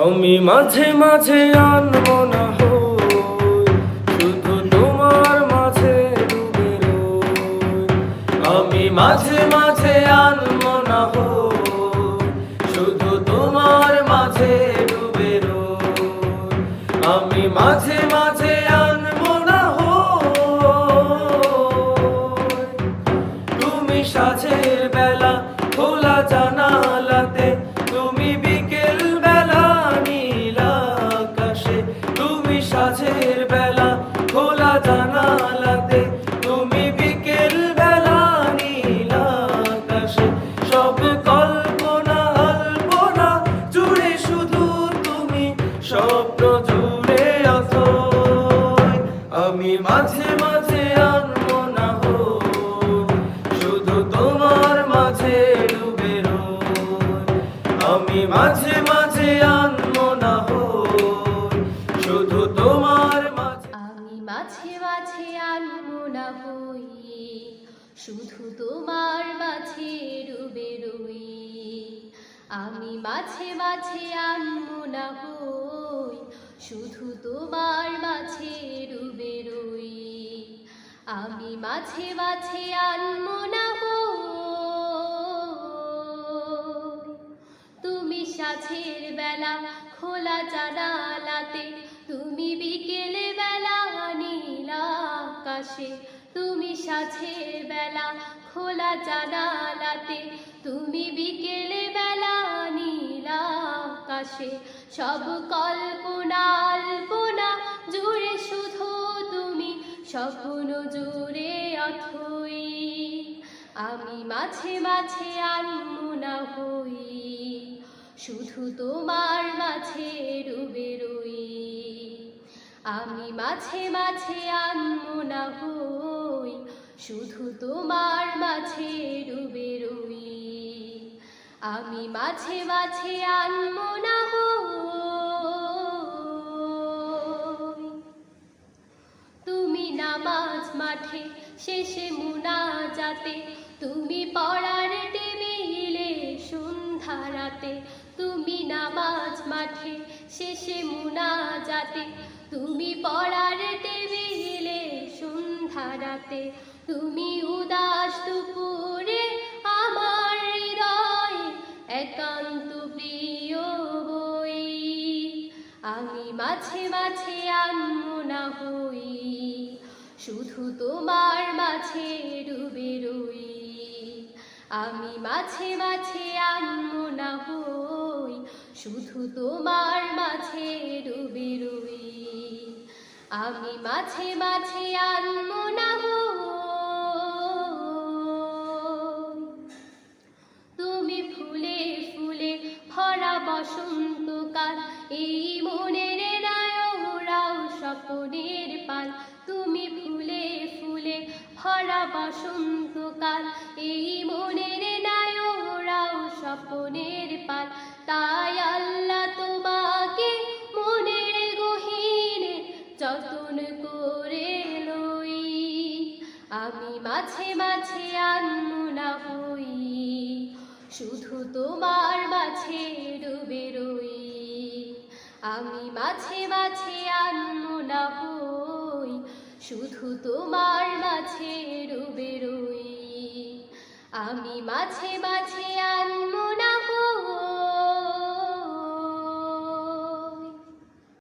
আমি মাঝে মাঝে শুধু তোমার মাঝে আমি মাঝে মাঝে আনব না হই, শুধু তোমার মাঝে ডুবে আমি মাঝে শুধু তোমার মাঝে ডুবে রই। আমি মাঝে মাঝে আনব না হই, শুধু তোমার মাঝে ডুবে রই। আমি মাঝে মাঝে আনব না তুমি সাঝের বেলা খোলা জানালাতে, তুমি বিকেলে বেলা নীল আকাশে তুমি সাঝের বেলা খোলা জানালাতে, তুমি বিকেলে বেলা নীল আকাশে। সব কল্পনা আল্পনা জুড়ে শুধু তুমি, স্বপ্ন জুড়ে অথই। আমি মাঝে মাঝে আনমনা হই, শুধু তোমার মাঝে ডুবে রই। আমি মাঝে মাঝে আনমনা হই, শুধু তোমার মাঝে ডুবে রই। আমি মাঝে মাঝে আনমনা হই। তুমি নামাজ মাঠে শেষে মুনাজাতে, তুমি পড়ার টেবিলে সন্ধ্যা রাতে, তুমি নামাজ মাঠে শেষে মুনাজাতে তুমি পড়ার টেবিলে সন্ধ্যা রাতে, তুমি উদাস দুপুরে আমার হৃদয়ে একান্ত প্রিয় বই আমি মাঝে মাঝে আনমনা হই, শুধু তোমার মাঝে ডুবে রই। আমি মাঝে মাঝে আনমনা হই। শুধু তোমার মাঝে ডুবে রুবি, আমি মাঝে মাঝে আনমনা হই তুমি ফুলে ফুলে ভরা বসন্তকাল, এই মনের নায়রাও স্বপনের পাল। তুমি ফুলে ফুলে ভরা বসন্তকাল, এই মনের নায়রাও স্বপনের পাল। তাই আল্লাহ তোমাকে মনের গহীনে যতন করে লই। আমি মাঝে মাঝে আনমনা হই, শুধু তোমার মাঝে ডুবে রই। আমি মাঝে মাঝে আনমনা হই, শুধু তোমার মাঝে ডুবে রই। আমি মাঝে মাঝে আনমনা